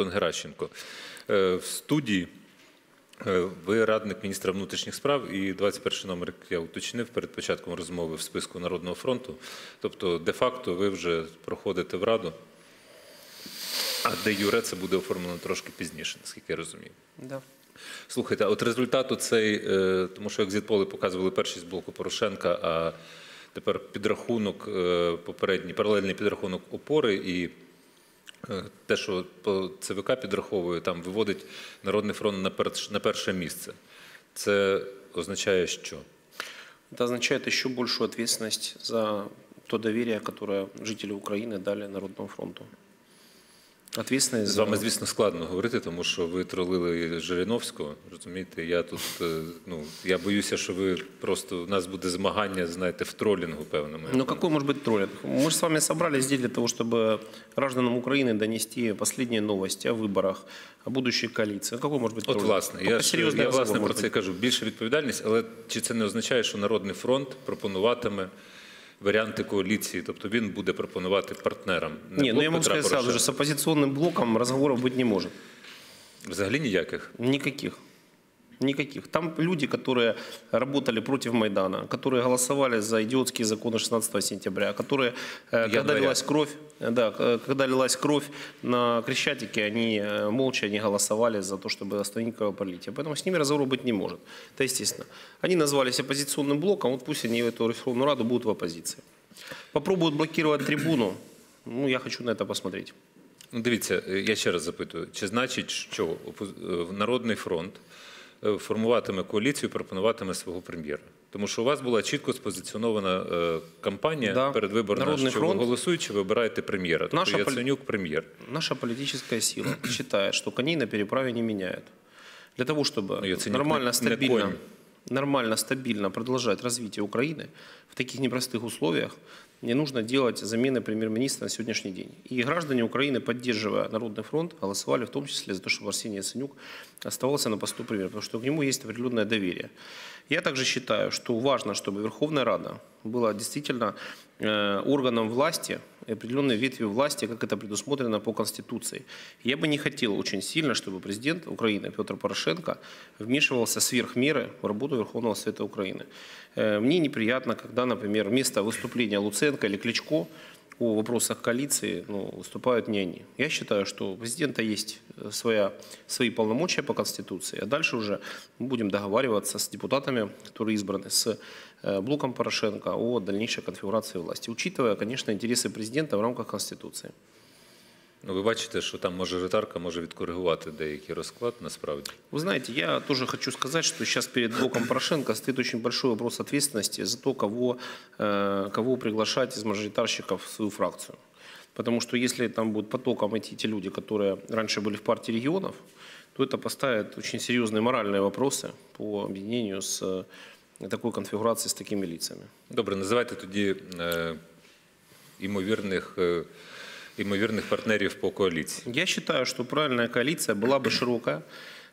Антон Геращенко. Е, В студії е, ви радник міністра внутрішніх справ і 21 номер, як я уточнив перед початком розмови в списку Народного фронту. Тобто, де-факто ви вже проходите в Раду, а де Юре це буде оформлено трошки пізніше, наскільки я розумію. Да. Слухайте, а от результату цей, е, тому що екзитполи показували першість блоку Порошенка, а тепер підрахунок попередній, паралельний підрахунок опори і те, що по ЦВК підраховує, там виводить Народний фронт на, перш- на перше місце. Це означає, що? Это означает еще большую ответственность за то доверие, которое жители Украины дали Народному фронту. Ответственность З за... вами, звісно, складно говорити, тому що ви тролили Жириновського. Розумієте, я тут е, ну я боюся, що ви просто у нас буде змагання, знаєте, в тролінгу певному. Ну какой может быть троллинг? Мы же с вами собрались здесь для того, чтобы гражданам Украины донести последние новости о выборах, о будущей коалиции. Ну, какой может быть От троллинг? власне, я, Только ж, серьезный я разговор власне про может це і быть. кажу. Більше відповідальність, але чи це не означає, що Народний фронт пропонуватиме варіанти коаліції? Тобто він буде пропонувати партнерам? Не, Не, ну блок я могу Петра сказать сразу же, с Порошенка. оппозиционным блоком разговоров быть не может. Взагалі ніяких. Никаких. Никаких. Там люди, которые работали против Майдана, которые голосовали за идиотские законы 16 сентября, которые, э, когда Января. лилась кровь, э, да, э, когда лилась кровь на Крещатике, они молча не голосовали за то, чтобы остановить кровопролитие. Поэтому с ними разговора быть не может. Это естественно. Они назвались оппозиционным блоком, вот пусть они в эту Верховную Раду будут в оппозиции. Попробуют блокировать трибуну, ну, я хочу на это посмотреть. Ну, дивіться, я ще раз запитую: чи значить, що Народний фронт формуватиме коаліцію, пропонуватиме свого прем'єра? Тому що у вас була чітко спозиціонована е, кампанія Да. передвиборна, Народний що фронт. ви голосуючи, вибираєте прем'єра. Тобто Наша полі- Яценюк прем'єр. Наша политическая сила считает, что коней на переправе не меняют. Для того, чтобы Ну, Яценюк нормально, не- не стабильно, конь. нормально, стабильно продолжать развитие Украины в таких непростых условиях, не нужно делать замены премьер-министра на сегодняшний день. И граждане Украины, поддерживая Народный фронт, голосовали в том числе за то, чтобы Арсений Яценюк оставался на посту премьера, потому что к нему есть определенное доверие. Я также считаю, что важно, чтобы Верховная Рада была действительно э, органом власти, определенной ветви власти, как это предусмотрено по Конституции. Я бы не хотел очень сильно, чтобы президент Украины Петр Порошенко вмешивался сверх меры в работу Верховного Совета Украины. Э, Мне неприятно, когда, например, вместо выступления Луценко или Кличко о вопросах коалиции ну, выступают не они. Я считаю, что у президента есть э, своя, свои полномочия по Конституции, а дальше уже мы будем договариваться с депутатами, которые избраны, с э, блоком Порошенко о дальнейшей конфигурации власти, учитывая, конечно, интересы президента в рамках Конституции. Ну, ви бачите, що там мажоритарка може відкоригувати деякий розклад насправді. Вы знаете, я тоже хочу сказать, что сейчас перед блоком Порошенко стоит очень большой вопрос ответственности за то, кого, э, кого приглашать из мажоритарщиков в свою фракцию. Потому что если там будут потоком идти те люди, которые раньше были в партии регионов, то это поставит очень серьезные моральные вопросы по объединению с э, такой конфигурацией, с такими лицами. Добре, називайте тоді е, імовірних, е, імовірних партнерів по коаліції. Я считаю, что правильная коалиция была бы широкая,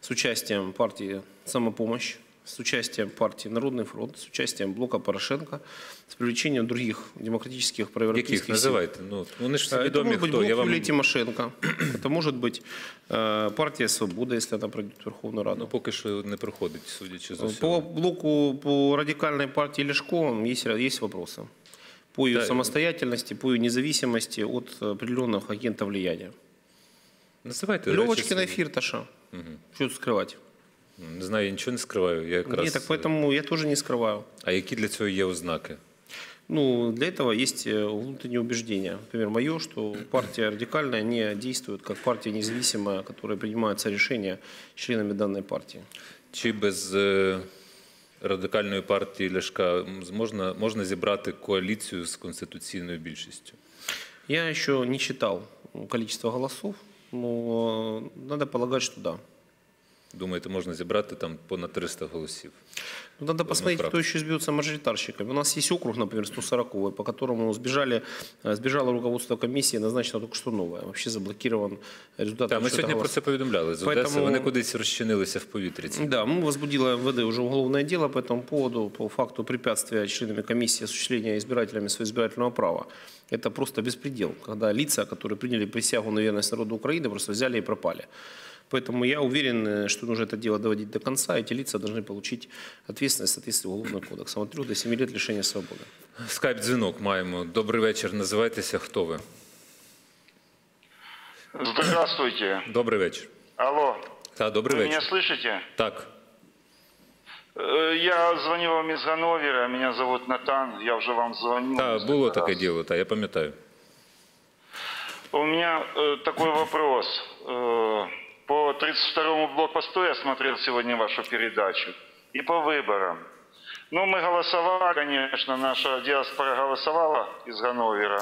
с участием партии «Самопомощь», с участием партии «Народный фронт», с участием блока Порошенко, с привлечением других демократических Яких проевропейских сил. називайте? Ну, вони ж всі Это відомі, может быть хто. блок Я вам Юлии Тимошенко, это может быть э, партия «Свобода», если она пройдет в Верховную Раду. ну, поки що не проходить, судячи з По усього. блоку, по радикальной партии Лешко есть, есть вопросы. По ее Да. самостоятельности, по ее независимости от определенных агентов влияния. Називайте речі Левочкина и свої. Фирташа. Что тут скрывать? Не знаю, я нічого не скриваю. Я якраз... Нет, так поэтому я тоже не скрываю. А які для цього є ознаки? Ну, для этого есть э, внутреннее убеждение. Например, мое, что партия радикальная не действует как партия независимая, которая принимаются решения членами данной партии. Чи без е, радикальної партії Ляшка м, можна, можна зібрати коаліцію з конституційною більшістю? Я еще не считал количество голосов, но надо полагать, что да. Думаєте, можна зібрати там понад 300 голосів? Ну, надо посмотреть, фракцию. кто еще сбьется мажоритарщиками. У нас есть округ, например, 140 по которому сбежали, э, сбежало руководство комиссии, назначено только что новое. Вообще заблокирован результат. Так, ми подсчета сьогодні про голосов. це повідомляли. З Одеси Поэтому- вони кудись розчинилися в повітрі. ці. Да, мы возбудила МВД уже уголовное дело по этому поводу, по факту препятствия членами комиссии осуществления избирателями своего избирательного права. Это просто беспредел, когда лица, которые приняли присягу на верность народу Украины, просто взяли и пропали. Поэтому я уверен, э, что нужно это дело доводить до конца. Эти лица должны получить ответственность в соответствии с Уголовным кодексом от 3 до 7 лет лишения свободы. Скайп-дзвінок маємо. Добрий вечір. Називайтеся. Хто ви? Здравствуйте. Добрий вечір. Алло. Так, добрий Вы меня вечір. слышите? Так. Э, Я звоню вам из Ганновера. Меня зовут Натан. Я уже вам звонил. Так, несколько було раз. таке діло, так, я пам'ятаю. У меня э, такой вопрос. Э, по 32-му блокпосту я смотрел сегодня вашу передачу. И по выборам. Ну, мы голосовали, конечно, наша диаспора голосовала из Ганновера.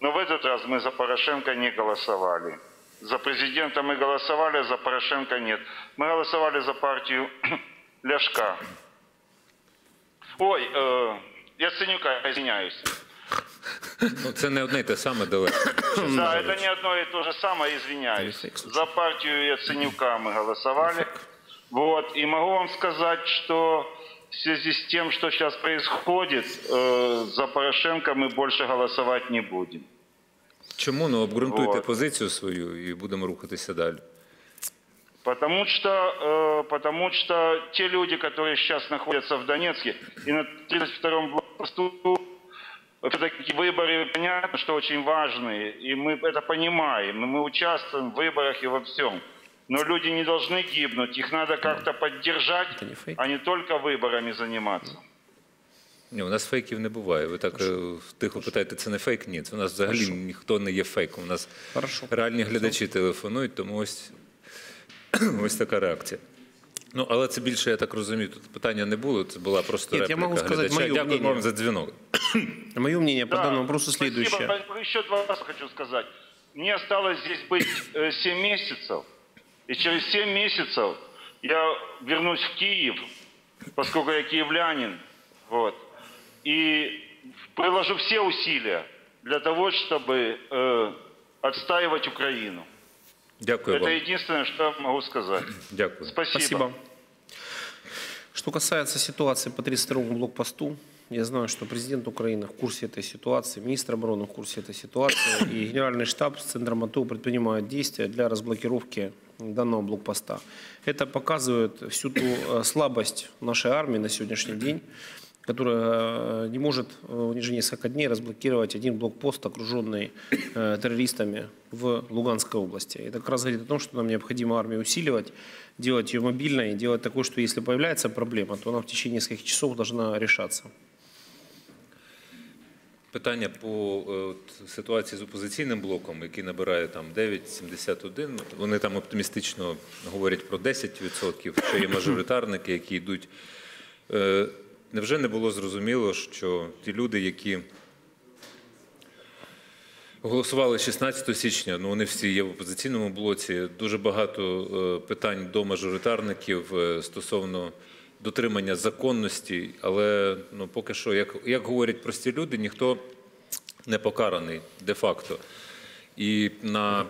Но в этот раз мы за Порошенко не голосовали. За президента мы голосовали, а за Порошенко нет. Мы голосовали за партию Ляшка. Ой, э, Яценюка, извиняюсь. Ну, це не одне й те саме далеко. Да, это не одно и то же самое, извиняюсь. Перефикс. За партию Яценюка мы голосовали. Вот, и могу вам сказать, что в связи с тем, что сейчас происходит, э, за Порошенко мы больше голосовать не будем. Чому? Ну, обґрунтуйте Вот. позицію свою і будемо рухатися далі. Потому что, э, потому что те люди, которые сейчас находятся в Донецке и на 32-м блокпосту, все-таки выборы, понятно, что очень важные, и мы это понимаем, и мы участвуем в выборах и во всем. Но люди не должны гибнуть, их надо как-то поддержать, Это не фейк. а не только выборами заниматься. Ні, у нас фейків не буває. Ви так е, тихо питаєте, це не фейк? Ні, це у нас взагалі ніхто не є фейком. У нас Хорошо. реальні глядачі телефонують, тому ось, ось така реакція. Ну, але це більше, я так розумію, тут питання не було, це була просто Ні, я репліка можу сказати глядача. моє Дякую мнение. вам за дзвінок. Мое мнение по Да, данному вопросу спасибо. следующее. Еще два раза хочу сказать. Мне осталось здесь быть э, 7 месяцев. И через 7 месяцев я вернусь в Киев, поскольку я киевлянин. Вот, и приложу все усилия для того, чтобы э, отстаивать Украину. Дякую Это вам. единственное, что могу сказать. Дякую. Спасибо. Спасибо. Что касается ситуации по 32-му блокпосту, я знаю, что президент Украины в курсе этой ситуации, министр обороны в курсе этой ситуации, и генеральный штаб с центром АТО предпринимают действия для разблокировки данного блокпоста. Это показывает всю ту э, слабость нашей армии на сегодняшний день, которая э, не может э, уже несколько дней разблокировать один блокпост, окруженный э, террористами в Луганской области. Это как раз говорит о том, что нам необходимо армию усиливать, делать ее мобильной, делать такой, что если появляется проблема, то она в течение нескольких часов должна решаться. Питання по е, от, ситуації з опозиційним блоком, який набирає там 9,71. Вони там оптимістично говорять про 10%, що є мажоритарники, які йдуть. Е, Невже не було зрозуміло, що ті люди, які голосували 16 січня, ну вони всі є в опозиційному блоці. Дуже багато е, питань до мажоритарників е, стосовно дотримання законності, але ну поки що, як, як говорять прості люди, ніхто не покараний де-факто. І на,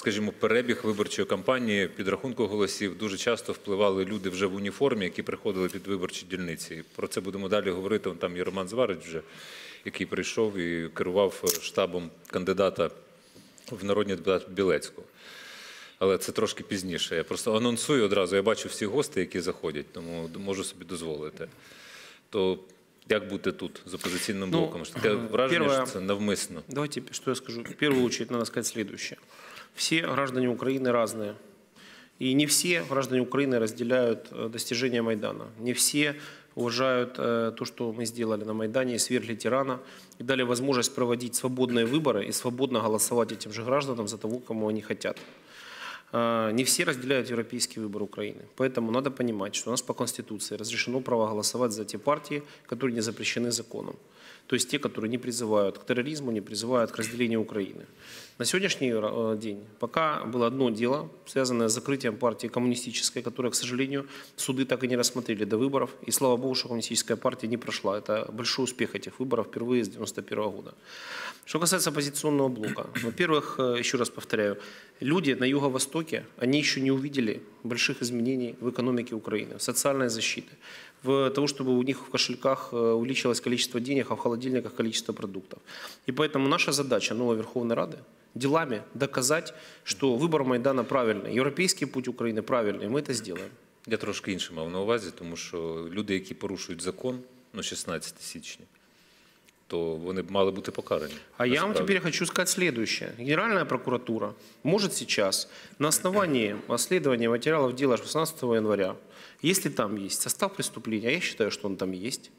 скажімо, перебіг виборчої кампанії, підрахунку голосів дуже часто впливали люди вже в уніформі, які приходили під виборчі дільниці. Про це будемо далі говорити. Там є Роман Зварич вже, який прийшов і керував штабом кандидата в народні депутати Білецького. Але це трошки пізніше. Я просто анонсую одразу. Я бачу всі гості, які заходять, тому можу собі дозволити. То як бути тут з опозиційним Ну, блоком? Що Таке враження, перше- що це навмисно. Давайте, что я скажу. В первую очередь надо сказать следующее. Все граждане Украины разные. И не все граждане Украины разделяют э, достижения Майдана. Не все уважают э, то, что мы сделали на Майдане, свергли тирана, и дали возможность проводить свободные выборы и свободно голосовать этим же гражданам за того, кому они хотят. Э, Не все разделяют европейский выбор Украины. Поэтому надо понимать, что у нас по Конституции разрешено право голосовать за те партии, которые не запрещены законом. То есть те, которые не призывают к терроризму, не призывают к разделению Украины. На сегодняшний э, день пока было одно дело, связанное с закрытием партии коммунистической, которая, к сожалению, суды так и не рассмотрели до выборов. И слава богу, что коммунистическая партия не прошла. Это большой успех этих выборов впервые с 1991 года. Что касается оппозиционного блока. Во-первых, э, еще раз повторяю, люди на Юго-Востоке, они еще не увидели больших изменений в экономике Украины, в социальной защиты, в того, чтобы у них в кошельках э, увеличилось количество денег, а в холодильниках количество продуктов. И поэтому наша задача новой Верховной Рады делами доказать, что выбор Майдана правильный, європейський путь України правильний, ми це зробимо. Я трошки інше мав на увазі, тому що люди, які порушують закон, ну 16 січня, то вони б мали бути покарані. А я вам теперь хочу сказать следующее. Генеральная прокуратура может сейчас на основании расследования материалов дела 16 января, если там есть состав преступления, а я считаю, что он там есть,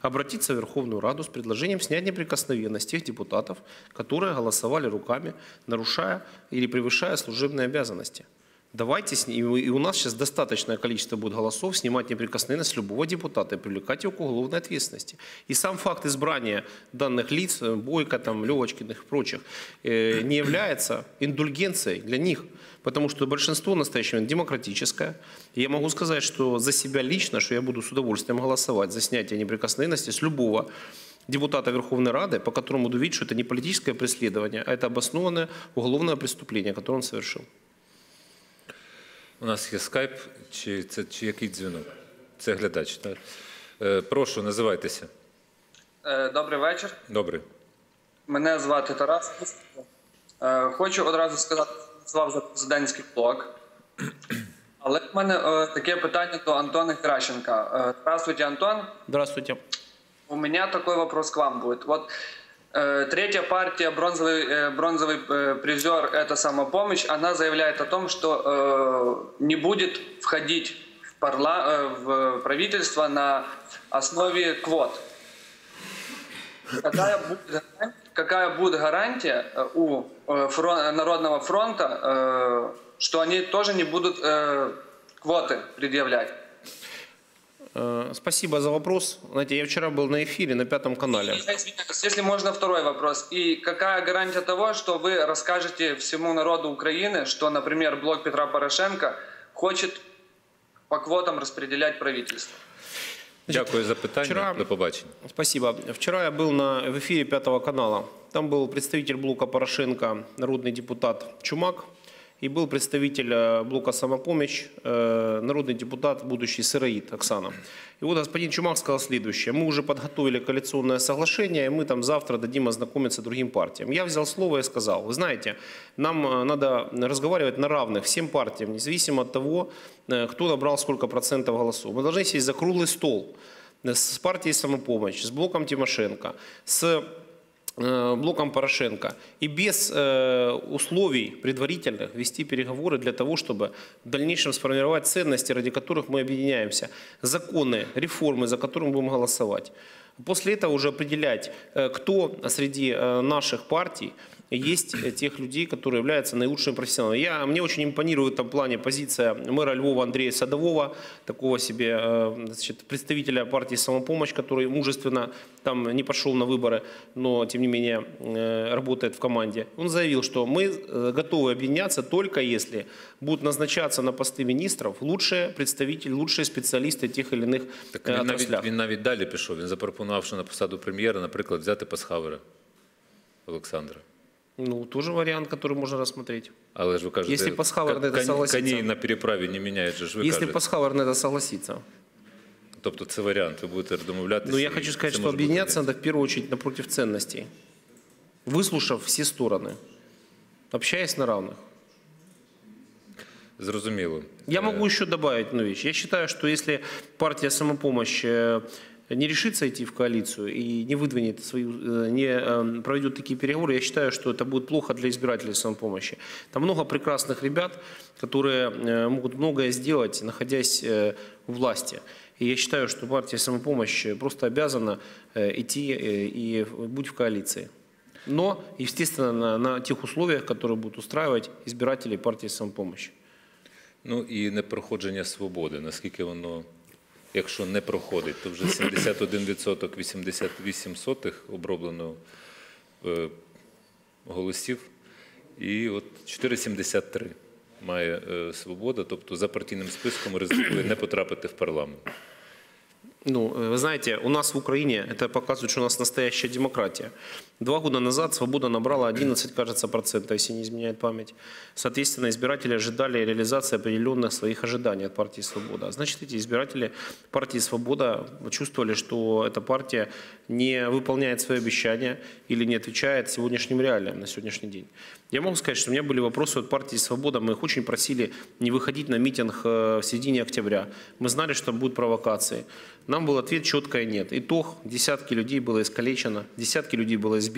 обратиться в Верховную Раду с предложением снять неприкосновенность тех депутатов, которые голосовали руками, нарушая или превышая служебные обязанности. Давайте, и у нас сейчас достаточное количество будет голосов снимать неприкосновенность любого депутата и привлекать его к уголовной ответственности. И сам факт избрания данных лиц, э, Бойко, там, Левочкиных и прочих, э, не является индульгенцией для них, потому что большинство момент демократическое. Я могу сказать, что за себя лично, что я буду с удовольствием голосовать за снятие неприкосновенности с любого депутата Верховной Рады, по которому буду видеть, что это не политическое преследование, а это обоснованное уголовное преступление, которое он совершил. У нас є скайп, чи це чи який дзвінок? Це глядач, так? Е, прошу, називайтеся. Е, Добрий вечір. Добре. Мене звати Тарас. Е, Хочу одразу сказати, що голосував за президентський блок. Але в мене е, таке питання до Антона Геращенка. Е, Здравствуйте, Антон. Здравствуйте. У меня такой вопрос к вам будет. Вот третья партия, бронзовый, э, бронзовый э, призер – это самопомощь. Она заявляет о том, что э, не будет входить в, парла, э, в правительство на основе квот. Какая будет, какая будет гарантия э, у э, фрон- Народного фронта, э, что они тоже не будут э, квоты предъявлять? Э, Спасибо за вопрос. Знаете, я вчера был на эфире на Пятом канале. Если можно, второй вопрос. И какая гарантия того, что вы расскажете всему народу Украины, что, например, блок Петра Порошенко хочет по квотам распределять правительство? Дякую за питання. вчора- До побачення. Спасибо. Вчера я был на, в эфире Пятого канала. Там был представитель блока Порошенко, народный депутат Чумак, и был представитель э, блока «Самопомощь», э, народный депутат, будущий Сыроид Оксана. И вот господин Чумак сказал следующее. Мы уже подготовили коалиционное соглашение, и мы там завтра дадим ознакомиться другим партиям. Я взял слово и сказал, вы знаете, нам э, надо разговаривать на равных всем партиям, независимо от того, кто набрал сколько процентов голосов. Мы должны сесть за круглый стол с партией «Самопомощь», с блоком Тимошенко, с блоком Порошенко и без э, условий предварительных вести переговоры для того, чтобы в дальнейшем сформировать ценности, ради которых мы объединяемся, законы, реформы, за которые мы будем голосовать. После этого уже определять, э, кто среди э, наших партий есть э, тех людей, которые являются наилучшими профессионалами. Я, мне очень импонирует в этом плане позиция мэра Львова Андрея Садового, такого себе э, значит, представителя партии «Самопомощь», который мужественно там не пошел на выборы, но тем не менее э, работает в команде. Он заявил, что мы э, готовы объединяться только если будут назначаться на посты министров лучшие представители, лучшие специалисты тех или иных Так э, він навіть, отраслях. він навіть далі пішов. Він запропонував, що на посаду прем'єра, наприклад, взяти Пасхавера Олександра. Ну, тоже вариант, который можно рассмотреть. Але ж ви кажете, Якщо Пасхавер на це кон- согласиться. коней на переправі не міняють, же ж ви если кажете. Пасхавер на это согласится. Тобто це варіант, ви будете домовлятися. Но я і хочу це сказать, что може бути объединяться варіант. надо в первую очередь напротив ценностей. Выслушав все стороны, общаясь на равных. Зрозуміло. Я Е, могу еще добавить одну вещь. Я считаю, что если партия «Самопомощь» э, не решится идти в коалицию и не выдвинет свою, э, не э, проведет такие переговоры, я считаю, что это будет плохо для избирателей «Самопомощи». Там много прекрасных ребят, которые э, могут многое сделать, находясь э, у власти. И я считаю, что партия «Самопомощь» просто обязана э, идти э, и быть в коалиции. Но, естественно, на, на тех условиях, которые будут устраивать избирателей партии «Самопомощь». Ну і непроходження свободи, наскільки воно якщо не проходить, то вже 71% 88 сотих оброблено е, голосів. І от 4,73 має е, свобода, тобто за партійним списком ризикує не потрапити в парламент. Ну, э, вы знаете, у нас в Украине это показывает, что у нас настоящая демократия. Два года назад «Свобода» набрала 11, кажется, процентов, если не изменяет память. Соответственно, избиратели ожидали реализации определенных своих ожиданий от партии «Свобода». Значит, эти избиратели партии «Свобода» чувствовали, что эта партия не выполняет свои обещания или не отвечает сегодняшним реалиям на сегодняшний день. Я могу сказать, что у меня были вопросы от партии «Свобода». Мы их очень просили не выходить на митинг э, в середине октября. Мы знали, что там будут провокации. Нам был ответ четкое «нет». Итог – десятки людей было искалечено, десятки людей было избито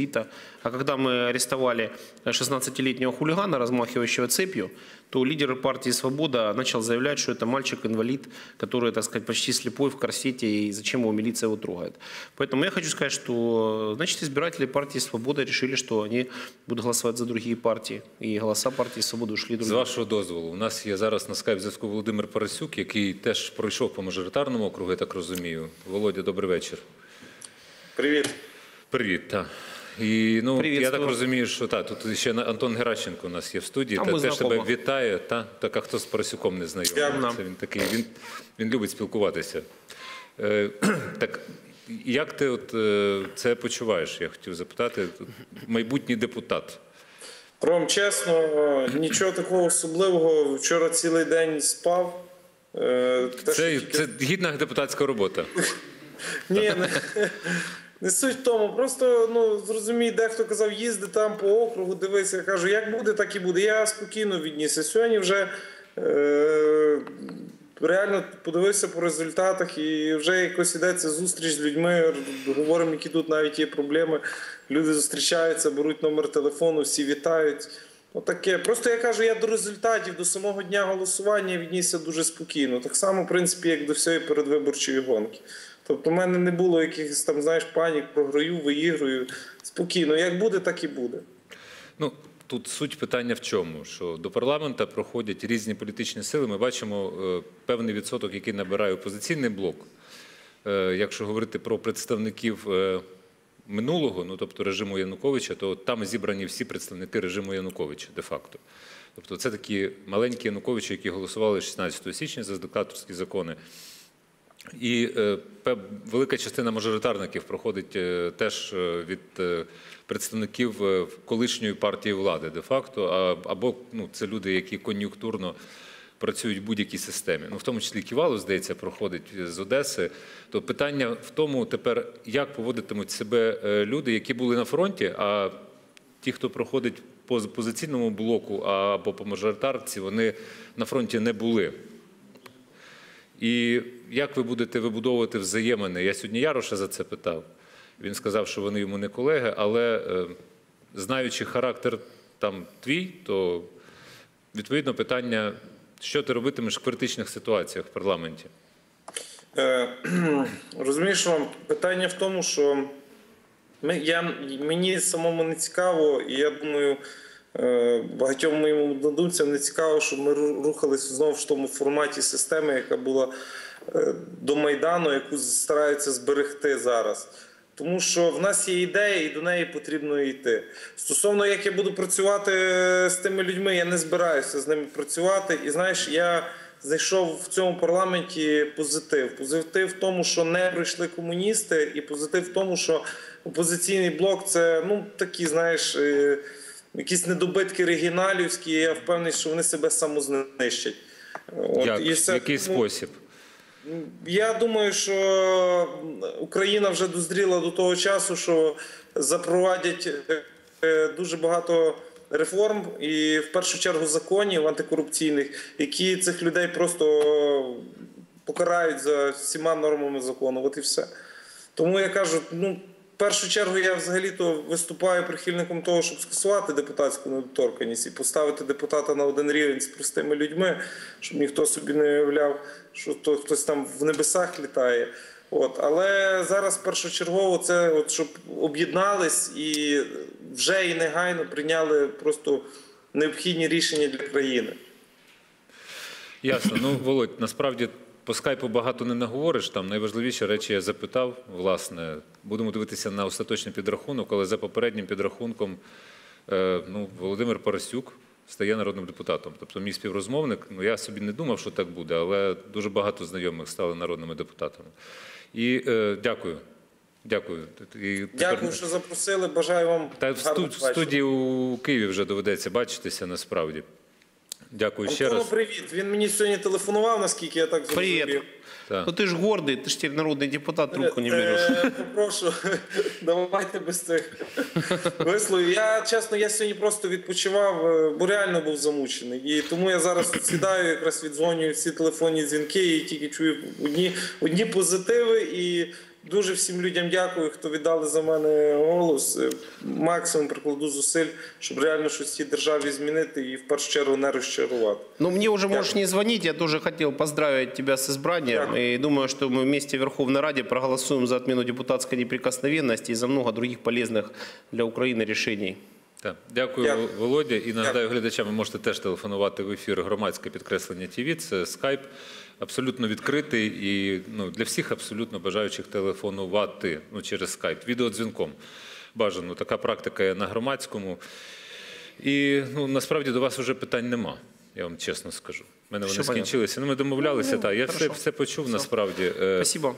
А когда мы арестовали 16-летнего хулигана, размахивающего цепью, то лидер партии «Свобода» начал заявлять, что это мальчик-инвалид, который, так сказать, почти слепой в корсете, и зачем его милиция его трогает. Поэтому я хочу сказать, что, значит, избиратели партии «Свобода» решили, что они будут голосовать за другие партии. И голоса партии «Свобода» ушли З другим. вашого дозволу, у нас є зараз на скайп зв'язку Володимир Парасюк, який теж пройшов по мажоритарному округу, я так розумію. Володя, добрий вечір. Привіт. Привіт, так. І ну Привіт, я так розумію, що так, тут ще Антон Геращенко у нас є в студії. Та теж тебе вітає. Та так а хто з Парасюком не знайомий? Це він такий. Він, він любить спілкуватися. Е, так як ти от е, це почуваєш? Я хотів запитати. Майбутній депутат. Ром, чесно, нічого такого особливого. Вчора цілий день спав. Е, те, Це, тільки- це гідна депутатська робота. Ні, не, не суть в тому. Просто ну, зрозумій, дехто казав, їзди там по округу, дивися. Я кажу, як буде, так і буде. Я спокійно віднісся. Сьогодні вже е, реально подивився по результатах і вже якось йдеться зустріч з людьми. Говоримо, які тут навіть є проблеми. Люди зустрічаються, беруть номер телефону, всі вітають. Отаке. Просто я кажу, я до результатів, до самого дня голосування віднісся дуже спокійно. Так само, в принципі, як до всієї передвиборчої гонки. Тобто, в мене не було якихось там, знаєш, панік, програю, виіграю. Спокійно, як буде, так і буде. Ну тут суть питання в чому? Що до парламенту проходять різні політичні сили. Ми бачимо е, певний відсоток, який набирає опозиційний блок. Е, якщо говорити про представників е, минулого, ну тобто режиму Януковича, то там зібрані всі представники режиму Януковича, де-факто. Тобто це такі маленькі Януковичі, які голосували 16 січня за диктаторські закони. І е, велика частина мажоритарників проходить е, теж е, від представників колишньої партії влади, де-факто, або ну, це люди, які кон'юнктурно працюють в будь-якій системі. Ну, в тому числі Ківалов, здається, проходить з Одеси. То питання в тому тепер, як поводитимуть себе люди, які були на фронті, а ті, хто проходить по позиційному блоку або по мажоритарці, вони на фронті не були. І як ви будете вибудовувати взаємини? Я сьогодні Яроша за це питав. Він сказав, що вони йому не колеги, але е, знаючи характер там твій, то відповідно питання, що ти робитимеш в критичних ситуаціях в парламенті? Е, розумієш, вам питання в тому, що я, мені самому не цікаво, і я думаю, е, багатьом моїм однодумцям не цікаво, щоб ми ру- рухались знову в тому форматі системи, яка була до Майдану, яку стараються зберегти зараз. Тому що в нас є ідея, і до неї потрібно йти. Стосовно як я буду працювати з тими людьми, я не збираюся з ними працювати. І знаєш, я знайшов в цьому парламенті позитив. Позитив в тому, що не прийшли комуністи, і позитив в тому, що опозиційний блок це ну такі, знаєш, е, якісь недобитки регіоналівські. Я впевнений, що вони себе самознищать. От, як? і все- в який ну, спосіб? Я думаю, що Україна вже дозріла до того часу, що запровадять е, дуже багато реформ і в першу чергу законів антикорупційних, які цих людей просто покарають за всіма нормами закону. От і все. Тому я кажу, ну. В першу чергу я взагалі-то виступаю прихильником того, щоб скасувати депутатську недоторканність і поставити депутата на один рівень з простими людьми, щоб ніхто собі не уявляв, що то хтось там в небесах літає. От. Але зараз першочергово це, от, щоб об'єднались і вже і негайно прийняли просто необхідні рішення для країни. Ясно. Ну, Володь, насправді по скайпу багато не наговориш. Там найважливіші речі я запитав. Власне, будемо дивитися на остаточний підрахунок, але за попереднім підрахунком е, ну, Володимир Парасюк стає народним депутатом. Тобто мій співрозмовник, ну я собі не думав, що так буде, але дуже багато знайомих стали народними депутатами. І е, дякую. Дякую. І тепер- Дякую, що запросили. Бажаю вам Та в, студ- студії у Києві вже доведеться бачитися насправді. Дякую ще Антону, раз. привіт. Він мені сьогодні телефонував, наскільки я так зрозумів. Привет. Так. Ну ты ж гордый, ты ж теперь народный депутат, трубку не берешь. Е, Попрошу, давайте без цих висловів. Я чесно, я сьогодні просто відпочивав, е, бо реально був замучений. І тому я зараз от сідаю, якраз віддзвонюю всі телефонні дзвінки і тільки чую одні, одні позитиви. І дуже всім людям дякую, хто віддали за мене голос. Е, Максимум прикладу зусиль, щоб реально щось в цій державі змінити і в першу чергу не розчарувати. Ну, мне уже можешь не звонить. Я тоже хотел поздравить тебя с избранием. Дякую. И думаю, что мы вместе в Верховной Раде проголосуем за отмену депутатской неприкосновенности и за много других полезных для Украины решений. Так. Дякую, Дякую. Володя. І нагадаю глядачам, ви можете теж телефонувати в ефір громадське підкреслення ТВ. Це скайп. Абсолютно відкритий і ну, для всіх абсолютно бажаючих телефонувати ну, через скайп, відеодзвінком. Бажано. Така практика є на громадському. І ну, насправді до вас вже питань нема. Я вам чесно скажу. У мене вони Все скінчилися. Ну, ми домовлялися. Ну, так. Я все, хорошо. все почув насправді. Е, Спасибо.